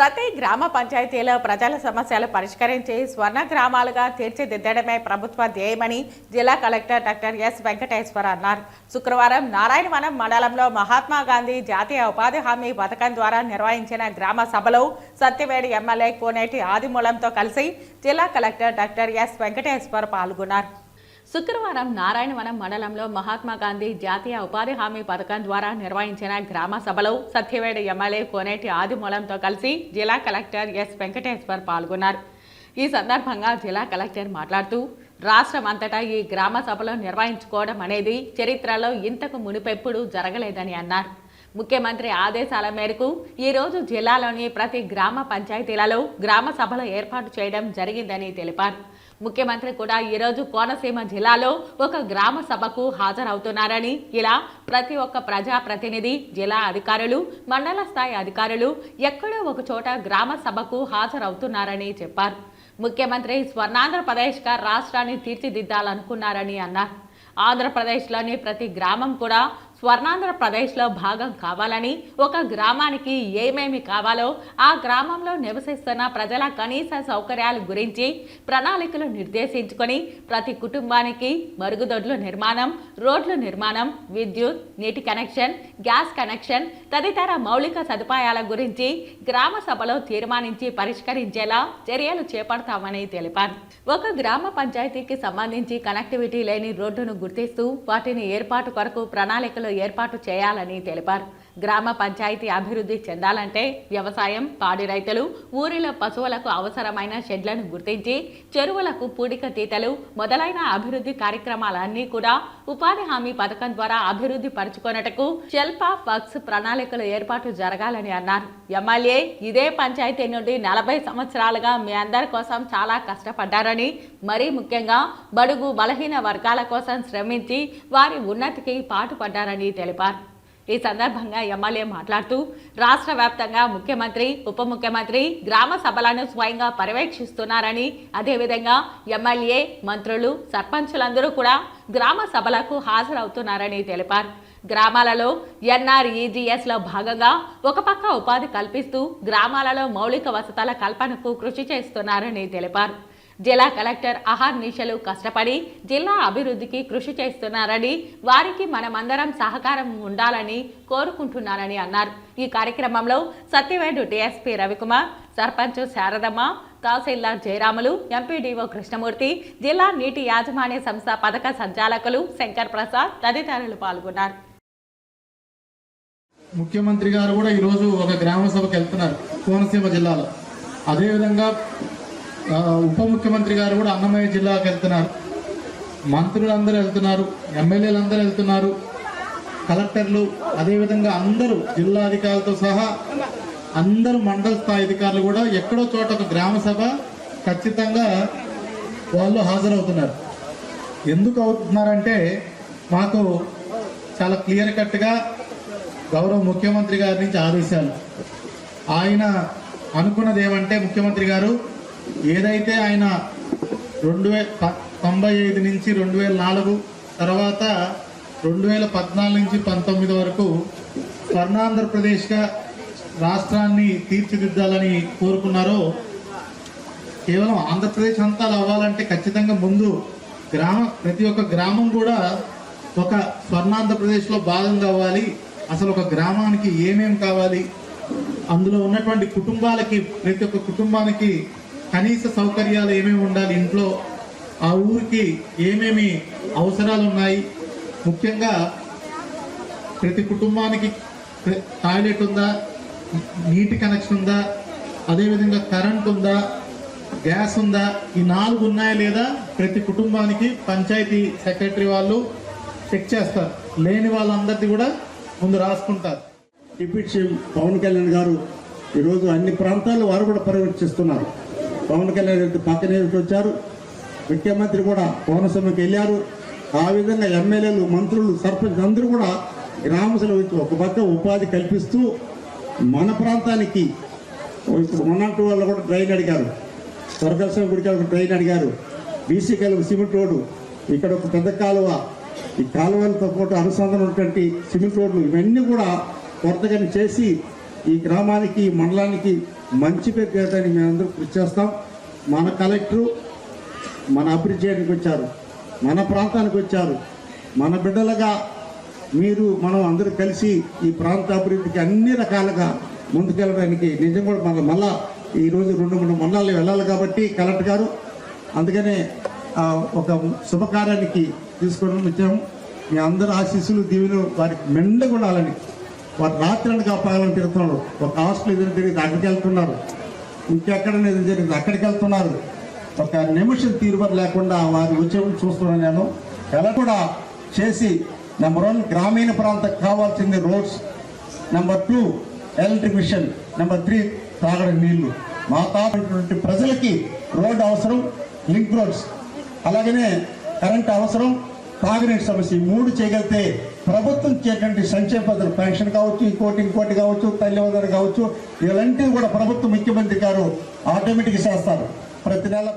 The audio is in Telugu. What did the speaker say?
ప్రతి గ్రామ పంచాయతీలో ప్రజల సమస్యలు పరిష్కరించి స్వర్ణ గ్రామాలుగా తీర్చిదిద్దడమే ప్రభుత్వ ధ్యేయమని జిల్లా కలెక్టర్ డాక్టర్ ఎస్ వెంకటేశ్వర అన్నారు. శుక్రవారం నారాయణవనం మండలంలో మహాత్మా గాంధీ జాతీయ ఉపాధి హామీ పథకం ద్వారా నిర్వహించిన గ్రామ సభలో సత్యవేడి ఎమ్మెల్యే కోనేటి ఆదిమూలంతో కలిసి జిల్లా కలెక్టర్ డాక్టర్ ఎస్ వెంకటేశ్వర్ పాల్గొన్నారు. శుక్రవారం నారాయణవనం మండలంలో మహాత్మా గాంధీ జాతీయ ఉపాధి హామీ పథకం ద్వారా నిర్వహించిన గ్రామ సభలో సత్యవేడ ఎమ్మెల్యే కోనేటి ఆదిమూలంతో కలిసి జిల్లా కలెక్టర్ ఎస్ వెంకటేశ్వర్ పాల్గొన్నారు. ఈ సందర్భంగా జిల్లా కలెక్టర్ మాట్లాడుతూ రాష్ట్రం అంతటా ఈ గ్రామ సభలో నిర్వహించుకోవడం అనేది చరిత్రలో ఇంతకు మునిపెప్పుడు జరగలేదని అన్నారు. ముఖ్యమంత్రి ఆదేశాల మేరకు ఈరోజు జిల్లాలోని ప్రతి గ్రామ పంచాయతీలలో గ్రామ సభలు ఏర్పాటు చేయడం జరిగిందని తెలిపారు. ముఖ్యమంత్రి కూడా ఈరోజు కోనసీమ జిల్లాలో ఒక గ్రామ సభకు హాజరవుతున్నారని ఇలా ప్రతి ఒక్క ప్రజాప్రతినిధి జిల్లా అధికారులు మండల స్థాయి అధికారులు ఎక్కడో ఒక చోట గ్రామ సభకు హాజరవుతున్నారని చెప్పారు. ముఖ్యమంత్రి స్వర్ణాంధ్రప్రదేశ్గా రాష్ట్రాన్ని తీర్చిదిద్దాలనుకున్నారని అన్నారు. ఆంధ్రప్రదేశ్లోని ప్రతి గ్రామం కూడా స్వర్ణాంధ్రప్రదేశ్లో భాగం కావాలని ఒక గ్రామానికి ఏమేమి కావాలో ఆ గ్రామంలో నివసిస్తున్న ప్రజల కనీస సౌకర్యాల గురించి ప్రణాళికలు నిర్దేశించుకొని ప్రతి కుటుంబానికి మరుగుదొడ్ల నిర్మాణం రోడ్ల నిర్మాణం విద్యుత్ నీటి కనెక్షన్ గ్యాస్ కనెక్షన్ తదితర మౌలిక సదుపాయాల గురించి గ్రామ సభలో తీర్మానించి పరిష్కరించేలా చర్యలు చేపడతామని తెలిపారు. ఒక గ్రామ పంచాయతీకి సంబంధించి కనెక్టివిటీ లేని రోడ్డును గుర్తిస్తూ వాటిని ఏర్పాటు కొరకు ప్రణాళికలు ఏర్పాటు చేయాలని తెలిపారు. గ్రామ పంచాయతీ అభివృద్ధి చెందాలంటే వ్యవసాయం పాడి రైతులు ఊరిలో పశువులకు అవసరమైన షెడ్లను గుర్తించి చెరువులకు పూడిక తీతలు మొదలైన అభివృద్ధి కార్యక్రమాలన్నీ కూడా ఉపాధి హామీ పథకం ద్వారా అభివృద్ధి పరుచుకొనటకు షెల్ప్ ఆఫ్ వర్క్స్ ప్రణాళికలు ఏర్పాటు జరగాలని అన్నారు. ఎమ్మెల్యే ఇదే పంచాయతీ నుండి నలభై సంవత్సరాలుగా మీ అందరి కోసం చాలా కష్టపడ్డారని మరీ ముఖ్యంగా బడుగు బలహీన వర్గాల కోసం శ్రమించి వారి ఉన్నతికి పాటుపడ్డారని తెలిపారు. ఈ సందర్భంగా ఎమ్మెల్యే మాట్లాడుతూ రాష్ట్ర వ్యాప్తంగా ముఖ్యమంత్రి ఉప ముఖ్యమంత్రి గ్రామ సభలను స్వయంగా పర్యవేక్షిస్తున్నారని అదేవిధంగా ఎమ్మెల్యే మంత్రులు సర్పంచులందరూ కూడా గ్రామ సభలకు హాజరవుతున్నారని తెలిపారు. గ్రామాలలో ఎన్ఆర్ఈజీఎస్లో భాగంగా ఒక పక్క ఉపాధి కల్పిస్తూ గ్రామాలలో మౌలిక వసతుల కల్పనకు కృషి చేస్తున్నారని తెలిపారు. జిల్లా కలెక్టర్ అహర్నిశలు కష్టపడి జిల్లా అభివృద్ధికి కృషి చేస్తున్నారని వారికి మనమందరం సహకారం ఉండాలని కోరుకుంటున్నారని అన్నారు. ఈ కార్యక్రమంలో సత్యవేడు డిఎస్పీ రవికుమార్ సర్పంచ్ శారదమ్మ తహసీల్దార్ జయరాములు ఎంపీడీఓ కృష్ణమూర్తి జిల్లా నీటి యాజమాన్య సంస్థ పథక సంచాలకులు శంకర్ ప్రసాద్ తదితరులు పాల్గొన్నారు. ముఖ్యమంత్రి గారు కూడా ఈరోజు ఒక గ్రామ సభకు వెళ్తున్నారు కోనసీమ జిల్లాలో. అదేవిధంగా ఉప ముఖ్యమంత్రి గారు కూడా అన్నమయ్య జిల్లాకు వెళ్తున్నారు. మంత్రులందరూ వెళ్తున్నారు ఎమ్మెల్యేలందరూ వెళ్తున్నారు కలెక్టర్లు అదేవిధంగా అందరూ జిల్లా అధికారులతో సహా అందరూ మండల స్థాయి అధికారులు కూడా ఎక్కడో చోట ఒక గ్రామ సభ ఖచ్చితంగా వాళ్ళు హాజరవుతున్నారు. ఎందుకు అవుతున్నారంటే మాకు చాలా క్లియర్ కట్గా గౌరవ ముఖ్యమంత్రి గారి నుంచి ఆదేశాలు. ఆయన అనుకున్నది ఏమంటే ముఖ్యమంత్రి గారు ఏదైతే ఆయన రెండు వే ప- తొంభై ఐదు నుంచి రెండు వేల నాలుగు తర్వాత రెండు వేల పద్నాలుగు నుంచి పంతొమ్మిది వరకు స్వర్ణాంధ్రప్రదేశ్గా రాష్ట్రాన్ని తీర్చిదిద్దాలని కోరుకున్నారో కేవలం ఆంధ్రప్రదేశ్ అంతా అవ్వాలంటే ఖచ్చితంగా ముందు గ్రామ ప్రతి ఒక్క గ్రామం కూడా ఒక స్వర్ణాంధ్రప్రదేశ్లో భాగంగా అవ్వాలి. అసలు ఒక గ్రామానికి ఏమేం కావాలి? అందులో ఉన్నటువంటి కుటుంబాలకి ప్రతి ఒక్క కుటుంబానికి కనీస సౌకర్యాలు ఏమేమి ఉండాలి? ఇంట్లో ఆ ఊరికి ఏమేమి అవసరాలు ఉన్నాయి ముఖ్యంగా ప్రతి కుటుంబానికి టాయిలెట్ ఉందా? నీటి కనెక్షన్ ఉందా? అదేవిధంగా కరెంట్ ఉందా? గ్యాస్ ఉందా? ఈ నాలుగు ఉన్నాయా లేదా? ప్రతి కుటుంబానికి పంచాయతీ సెక్రటరీ వాళ్ళు చెక్ చేస్తారు. లేని వాళ్ళందరిది కూడా ముందు రాసుకుంటారు. డిప్యూటీ పవన్ కళ్యాణ్ గారు ఈరోజు అన్ని ప్రాంతాల్లో వారు కూడా పర్యవేక్షిస్తున్నారు. పవన్ కళ్యాణ్ రెడ్డి పక్కనే వచ్చారు. ముఖ్యమంత్రి కూడా కోనసీమకి వెళ్ళారు. ఆ విధంగా ఎమ్మెల్యేలు మంత్రులు సర్పంచ్ అందరూ కూడా గ్రామసలు వచ్చి ఒక పక్క ఉపాధి కల్పిస్తూ మన ప్రాంతానికి ఇప్పుడు వాళ్ళు కూడా ట్రైన్ అడిగారు. స్వర్గస్వామి గుడికి ఒక ట్రైన్ అడిగారు. బీసీ కలిపి సిమెంట్ రోడ్డు ఇక్కడ ఒక పెద్ద కాలువ ఈ కాలువలతో పాటు అనుసంధానం ఉన్నటువంటి సిమెంట్ రోడ్లు ఇవన్నీ కూడా కొరతగా చేసి ఈ గ్రామానికి ఈ మండలానికి మంచి పేరు చేయడానికి మేము అందరూ కృషి చేస్తాం. మన కలెక్టరు మన అభివృద్ధి చేయడానికి వచ్చారు. మన ప్రాంతానికి వచ్చారు. మన బిడ్డలుగా మీరు మనం అందరూ కలిసి ఈ ప్రాంత అభివృద్ధికి అన్ని రకాలుగా ముందుకెళ్ళడానికి నిజం కూడా మన మళ్ళా ఈరోజు రెండు మూడు మండలాలు వెళ్ళాలి కాబట్టి కలెక్టర్ గారు అందుకనే ఒక శుభకార్యానికి తీసుకోవడం వచ్చాము. మీ అందరు ఆశీస్సులు దీవులు వారికి మెండగా ఉండాలని వారు రాత్రి అనగా పెడుతున్నాడు తిరుగుతున్నారు ఒక హాస్టల్ ఎదురు తిరిగి అక్కడికి వెళ్తున్నారు. ఇంకెక్కడ ఎదురు జరిగింది అక్కడికి వెళ్తున్నారు. ఒక నిమిషం తీరుబడి లేకుండా వారి ఉద్యోగం చూస్తున్నాను నేను. ఎలా కూడా చేసి నెంబర్ వన్ గ్రామీణ ప్రాంతం కావాల్సింది roads. Number two electric mission. Number three తాగడం నీళ్ళు. మా తాగినటువంటి ప్రజలకి రోడ్ అవసరం లింక్ రోడ్స్. అలాగనే కరెంట్ అవసరం తాగునీటి సమస్య ఈ మూడు చేయగలిగితే ప్రభుత్వం చేటువంటి సంక్షేమ పథకం పెన్షన్ కావచ్చు ఇంకోటి ఇంకోటి కావచ్చు తల్లి వందలు కావచ్చు ఇలాంటివి కూడా ప్రభుత్వం ముఖ్యమంత్రి గారు ఆటోమేటిక్ చేస్తారు. ప్రతి నెల